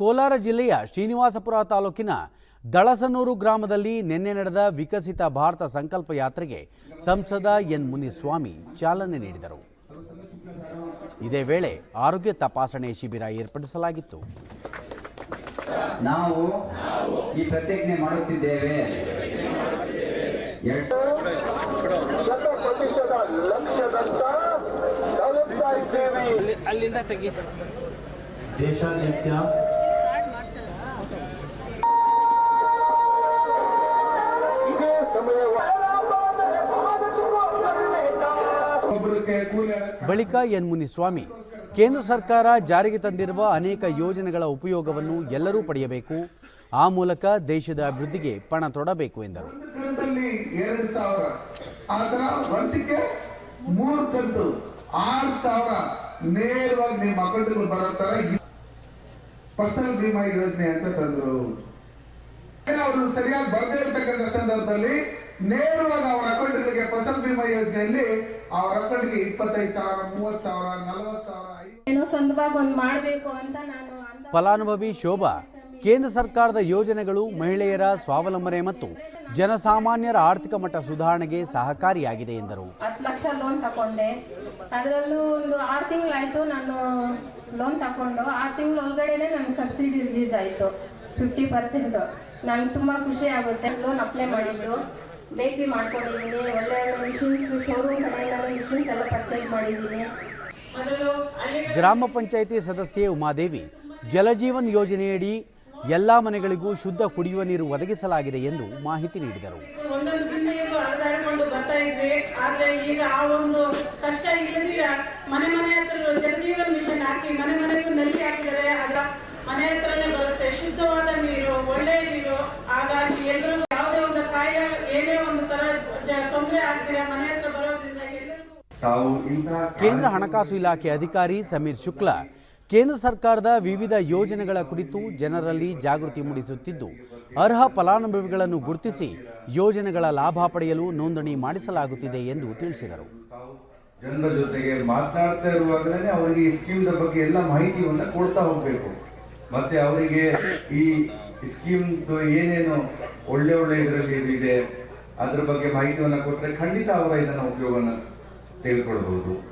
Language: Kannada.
ಕೋಲಾರ ಜಿಲ್ಲೆಯ ಶ್ರೀನಿವಾಸಪುರ ತಾಲೂಕಿನ ದಳಸನೂರು ಗ್ರಾಮದಲ್ಲಿ ನಿನ್ನೆ ನಡೆದ ವಿಕಸಿತ ಭಾರತ ಸಂಕಲ್ಪ ಯಾತ್ರೆಗೆ ಸಂಸದ ಎನ್ ಮುನಿಸ್ವಾಮಿ ಚಾಲನೆ ನೀಡಿದರು. ಇದೇ ವೇಳೆ ಆರೋಗ್ಯ ತಪಾಸಣೆ ಶಿಬಿರ ಏರ್ಪಡಿಸಲಾಗಿತ್ತು. ನಾವು ಈ ಪ್ರತಿಜ್ಞೆ ಮಾಡುತ್ತಿದ್ದೇವೆ. ಅಲ್ಲಿಂದ ತೆಗಿ. ದೇಶಾದ್ಯಂತ ಬಳಿಕ ಎನ್ ಮುನಿಸ್ವಾಮಿ, ಕೇಂದ್ರ ಸರ್ಕಾರ ಜಾರಿಗೆ ತಂದಿರುವ ಅನೇಕ ಯೋಜನೆಗಳ ಉಪಯೋಗವನ್ನು ಎಲ್ಲರೂ ಪಡೆಯಬೇಕು, ಆ ಮೂಲಕ ದೇಶದ ಅಭಿವೃದ್ಧಿಗೆ ಪಣ ತೊಡಬೇಕು ಎಂದರು. ಫಸಲ್ ಅಂತ ತಂದ್ರು. ಸರಿಯಾಗಿ ಬರ್ದೇ ಇರತಕ್ಕಂಥ ಸಂದರ್ಭದಲ್ಲಿ ನೇರವಾಗಿ ಅವರ ಅಕೌಂಟ್ಗಳಿಗೆ ಫಸಲ್ ಬಿಮಾ ಯೋಜನೆಯಲ್ಲಿ ಅವರ ಇಪ್ಪತ್ತೈದು ಸಾವಿರ ಮೂವತ್ತು ಸಾವಿರ ನಲವತ್ತು ಸಾವಿರ ಏನೋ ಸ್ವಂತವಾಗಿ ಒಂದು ಮಾಡಬೇಕು ಅಂತ ನಾನು ಫಲಾನುಭವಿ ಶೋಭಾ ಕೇಂದ್ರ ಸರ್ಕಾರದ ಯೋಜನೆಗಳು ಮಹಿಳೆಯರ ಸ್ವಾವಲಂಬನೆ ಮತ್ತು ಜನಸಾಮಾನ್ಯರ ಆರ್ಥಿಕ ಮಟ್ಟ ಸುಧಾರಣೆಗೆ ಸಹಕಾರಿಯಾಗಿದೆ ಎಂದರು. ಹತ್ತು ಲಕ್ಷ ಲೋನ್ ತಗೊಂಡೆ ಅದರಲ್ಲೂ ಒಂದು ಆರು ತಿಂಗಳಾಯಿತು ನಾನು ಲೋನ್ ತಗೊಂಡು ಆರು ತಿಂಗಳ ಒಳಗಡೆನೆ ನನಗೆ ಸಬ್ಸಿಡಿ ರಿಲೀಸ್ ಆಯಿತು. ಫಿಫ್ಟಿ ಪರ್ಸೆಂಟು ನನಗೆ ತುಂಬ ಖುಷಿ ಆಗುತ್ತೆ. ಲೋನ್ ಅಪ್ಲೈ ಮಾಡಿದ್ದು. ಬೇಕ್ರಿ ಮಾಡ್ಕೊಂಡಿದ್ದೀನಿ ಒಳ್ಳೆ ಒಳ್ಳೆ ಮಿಷಿನ್ಸ್ ಶೋರೂಮ್ ಕಡೆಯಿಂದ ಮಿಷಿನ್ಸ್ ಎಲ್ಲ ಪರ್ಚೇಸ್ ಮಾಡಿದ್ದೀನಿ. ಗ್ರಾಮ ಪಂಚಾಯಿತಿ ಸದಸ್ಯೆ ಉಮಾದೇವಿ ಜಲಜೀವನ್ ಯೋಜನೆಯಡಿ ಎಲ್ಲ ಮನೆಗಳಿಗೂ ಶುದ್ಧ ಕುಡಿಯುವ ನೀರು ಒದಗಿಸಲಾಗಿದೆ ಎಂದು ಮಾಹಿತಿ ನೀಡಿದರು. ಒಂದೊಂದು ಬಿಂದಿಗೆಗೂ ಅಲೆದಾಡಿಕೊಂಡು ಬರ್ತಾ ಇದ್ವಿ. ಆದ್ರೆ ಈಗ ಆ ಒಂದು ಕಷ್ಟ ಇಲ್ಲದಿರ ಮನೆ ಮನೆ ಹತ್ರ ಜಲಜೀವನ ಮಿಷನ್ ಹಾಕಿ ಮನೆ ಮನೆಗೂ ನಲ್ಲಿ ಹಾಕಿದರೆ ಅದರ ಮನೆ ಹತ್ರನೇ ಬರುತ್ತೆ. ಶುದ್ಧವಾದ ನೀರು ಒಳ್ಳೆಯ ನೀರು. ಹಾಗಾಗಿ ಎಲ್ಲರಿಗೂ ಯಾವುದೇ ಒಂದು ಕಾಯಿಲೆ ಏನೇ ಒಂದು ತರ ತೊಂದರೆ ಆಗ್ದಿರ ಮನೆ ಹತ್ರ ಬರೋದ್ರಿಂದ ಎಲ್ಲರಿಗೂ ತಾವು ಇಂತಹ ಕೇಂದ್ರ ಹಣಕಾಸು ಇಲಾಖೆ ಅಧಿಕಾರಿ ಸಮೀರ್ ಶುಕ್ಲಾ ಕೇಂದ್ರ ಸರ್ಕಾರದ ವಿವಿಧ ಯೋಜನೆಗಳ ಕುರಿತು ಜನರಲ್ಲಿ ಜಾಗೃತಿ ಮೂಡಿಸುತ್ತಿದ್ದು ಅರ್ಹ ಫಲಾನುಭವಿಗಳನ್ನು ಗುರುತಿಸಿ ಯೋಜನೆಗಳ ಲಾಭ ಪಡೆಯಲು ನೋಂದಣಿ ಮಾಡಿಸಲಾಗುತ್ತಿದೆ ಎಂದು ತಿಳಿಸಿದರು. ಜನರ ಜೊತೆಗೆ ಮಾತನಾಡ್ತಾ ಇರುವಾಗಲೇ ಅವರಿಗೆ ಈ ಸ್ಕೀಮ್ ಬಗ್ಗೆ ಎಲ್ಲ ಮಾಹಿತಿಯನ್ನು ಕೊಡ್ತಾ ಹೋಗಬೇಕು. ಮತ್ತೆ ಅವರಿಗೆ ಈ ಸ್ಕೀಮ್ದು ಏನೇನು ಒಳ್ಳೆ ಒಳ್ಳೆ ಇದರಲ್ಲಿ ಇದೆ ಅದ್ರ ಬಗ್ಗೆ ಮಾಹಿತಿಯನ್ನು ಕೊಟ್ಟರೆ ಖಂಡಿತ ಅವರ ಇದನ್ನು ಉಪಯೋಗವನ್ನು ತೆಗೆದುಕೊಳ್ಬಹುದು.